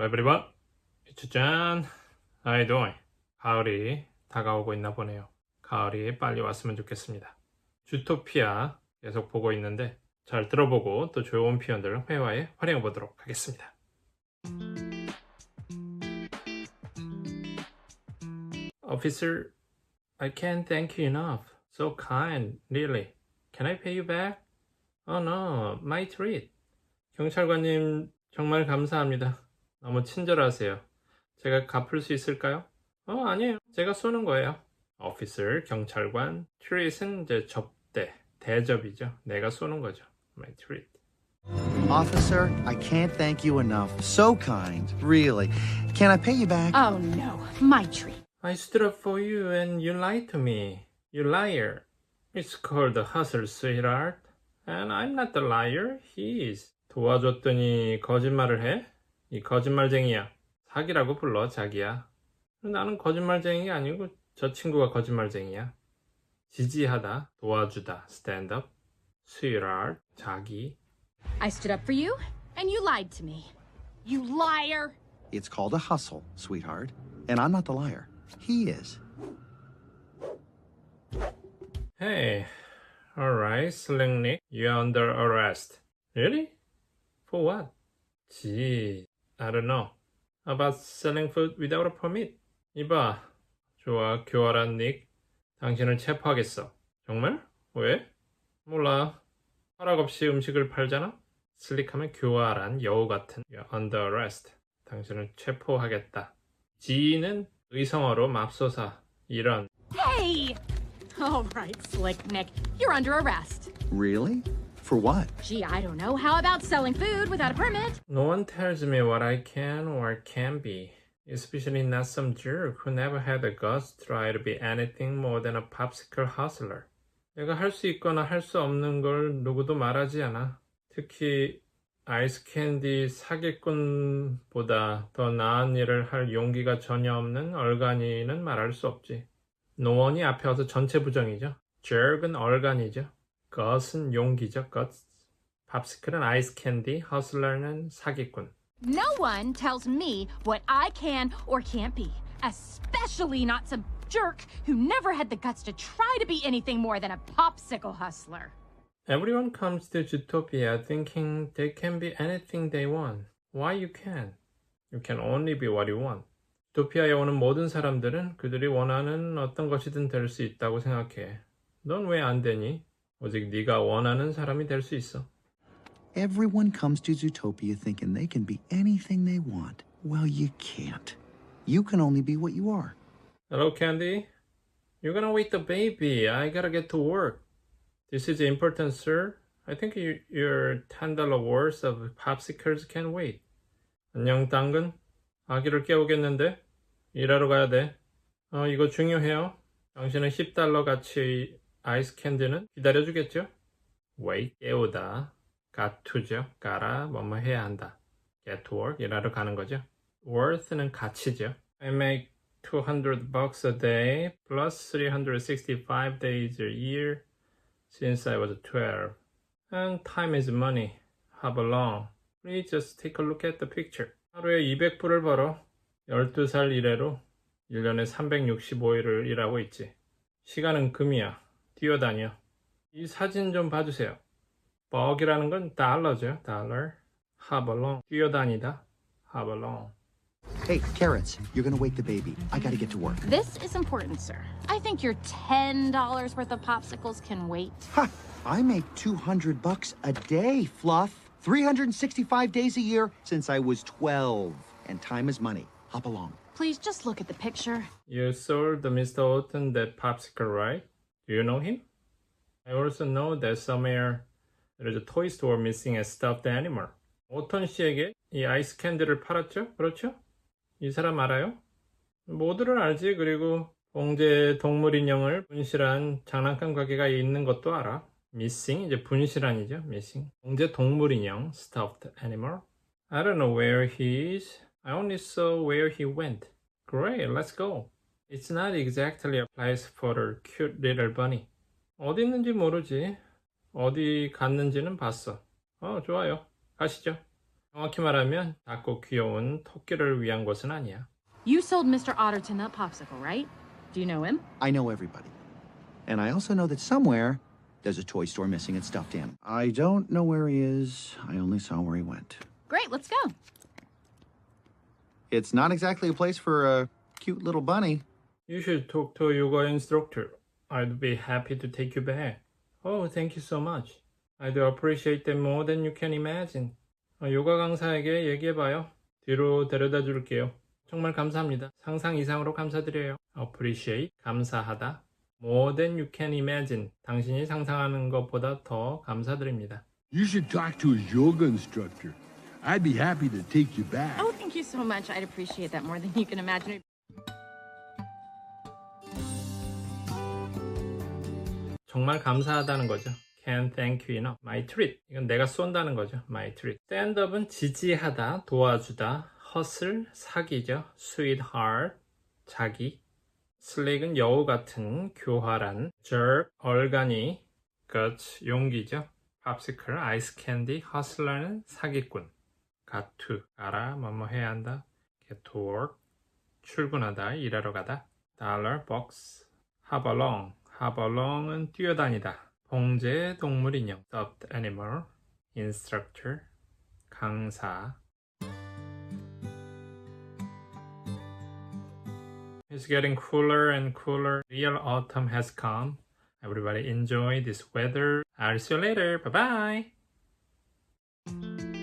Hello everyone. It's John. How you doing? 가을이 다가오고 있나 보네요. 가을이 빨리 왔으면 좋겠습니다. 주토피아 계속 보고 있는데 잘 들어보고 또 좋은 표현들 회화에 활용해 보도록 하겠습니다. Officer, I can't thank you enough. So kind, really. Can I pay you back? Oh no, my treat. 경찰관님, 정말 감사합니다. 너무 친절하세요. 제가 갚을 수 있을까요? 어, 아니에요. 제가 쏘는 거예요. officer, 경찰관, treat은 이제 접대, 대접이죠. 내가 쏘는 거죠. my treat. Officer, I can't thank you enough. So kind, really. Can I pay you back? Oh no, my treat. I stood up for you and you lied to me. You liar. It's called a hustle, sweetheart. And I'm not the liar. He is. 도와줬더니 거짓말을 해? 이 거짓말쟁이야. 사기라고 불러, 자기야. 나는 거짓말쟁이가 아니고 저 친구가 거짓말쟁이야. 지지하다, 도와주다, stand up. sweetheart, 자기. I stood up for you, and you lied to me. You liar! It's called a hustle, sweetheart. And I'm not the liar. He is. Hey, alright, Sling Nick, you're under arrest. Really? For what? Gee, I don't know. About selling food without a permit. 이봐, 좋아, 교활한 닉. 당신을 체포하겠어. 정말? 왜? 몰라. 허락 없이 음식을 팔잖아? 슬릭하면 교활한 여우 같은 You're under arrest. 당신을 체포하겠다. G는 의성어로 맙소사. 이런 Hey! All right, Slick Nick, you're under arrest. Really? For what? Gee, I don't know. How about selling food without a permit? No one tells me what I can or can't be, especially not some jerk who never had the guts to try to be anything more than a popsicle hustler. 내가 할 수 있거나 할 수 없는 걸 누구도 말하지 않아. 특히 아이스 캔디 사기꾼보다 더 나은 일을 할 용기가 전혀 없는 얼간이는 말할 수 없지. 노원이 앞에 와서 전체 부정이죠. jerk은 얼간이죠. Gut은 용기죠. guts. 팝시클은 아이스 캔디, 허슬러는 사기꾼. No one tells me what I can or can't be, especially not some jerk who never had the guts to try to be anything more than a popsicle hustler. Everyone comes to Zootopia thinking they can be anything they want. Why you can't? You can only be what you want. 주토피아에 오는 모든 사람들은 그들이 원하는 어떤 것이든 될 수 있다고 생각해. 넌 왜 안 되니? 오직 네가 원하는 사람이 될 수 있어. Everyone comes to Zootopia thinking they can be anything they want. Well, you can't. You can only be what you are. Hello, Candy. You're gonna wait the baby. I gotta get to work. This is important, sir. I think you, your $10 worth of popsicles can wait. 안녕, 당근. 아기를 깨우겠는데? 일하러 가야 돼. 어, 이거 중요해요. 당신은 10달러 가치 아이스 캔디는 기다려주겠죠? wait, 깨우다. got to죠. 가라, 뭐뭐 해야 한다. get to work, 일하러 가는 거죠. worth는 가치죠. I make 200 bucks a day plus 365 days a year since I was 12. And time is money. Hop along. Please just take a look at the picture. 하루에 200불을 벌어 12살 이래로 1년에 365일을 일하고 있지. 시간은 금이야. 뛰어다녀. 이 사진 좀 봐주세요. 벅이라는 건 달러죠. 달러. Hop along. 뛰어다니다. Hop along. Hey, carrots, you're gonna wake the baby. I gotta get to work. This is important, sir. I think your $10 worth of popsicles can wait. Ha! I make 200 bucks a day, Fluff. 365 days a year since I was 12. And time is money. Hop along. Please just look at the picture. You sold Mr. Orton that popsicle, right? Do you know him? I also know that somewhere there is a toy store missing a stuffed animal. 오턴 씨에게 이 아이스 캔디를 팔았죠? 그렇죠? 이 사람 알아요? 모두를 알지. 그리고 봉제 동물 인형을 분실한 장난감 가게가 있는 것도 알아. missing 이제 분실한이죠. missing. 봉제 동물 인형 stuffed animal. I don't know where he is. I only saw where he went. Great, let's go. It's not exactly a place for a cute little bunny. 어디 있는지 모르지. 어디 갔는지는 봤어. 어, 좋아요. 가시죠. 정확히 말하면 작고 귀여운 토끼를 위한 것은 아니야. You sold Mr. Otterton that popsicle, right? Do you know him? I know everybody. And I also know that somewhere there's a toy store missing its stuffed animal. I don't know where he is. I only saw where he went. Great, let's go. It's not exactly a place for a cute little bunny. You should talk to a yoga instructor. I'd be happy to take you back. Oh, thank you so much. I'd appreciate that more than you can imagine. 어, 요가 강사에게 얘기해봐요. 뒤로 데려다 줄게요. 정말 감사합니다. 상상 이상으로 감사드려요. appreciate, 감사하다. more than you can imagine, 당신이 상상하는 것보다 더 감사드립니다. You should talk to his yoga instructor. I'd be happy to take you back. Oh, thank you so much. I'd appreciate that more than you can imagine. 정말 감사하다는 거죠. Can't thank you enough. My treat. 이건 내가 쏜다는 거죠. My treat. Stand-up은 지지하다, 도와주다. hustle, 사기죠. sweetheart, 자기. 슬릭은 여우 같은 교활한. jerk, 얼간이. guts, 용기죠. popsicle, ice candy. hustler는 사기꾼. got to, 가라, 뭐뭐 해야 한다. get to work, 출근하다, 일하러 가다. dollar, box, hop along. hop along은 뛰어다니다. 봉제 동물 인형, stuffed animal, instructor, 강사. It's getting cooler and cooler. Real autumn has come. Everybody enjoy this weather. I'll see you later. Bye bye.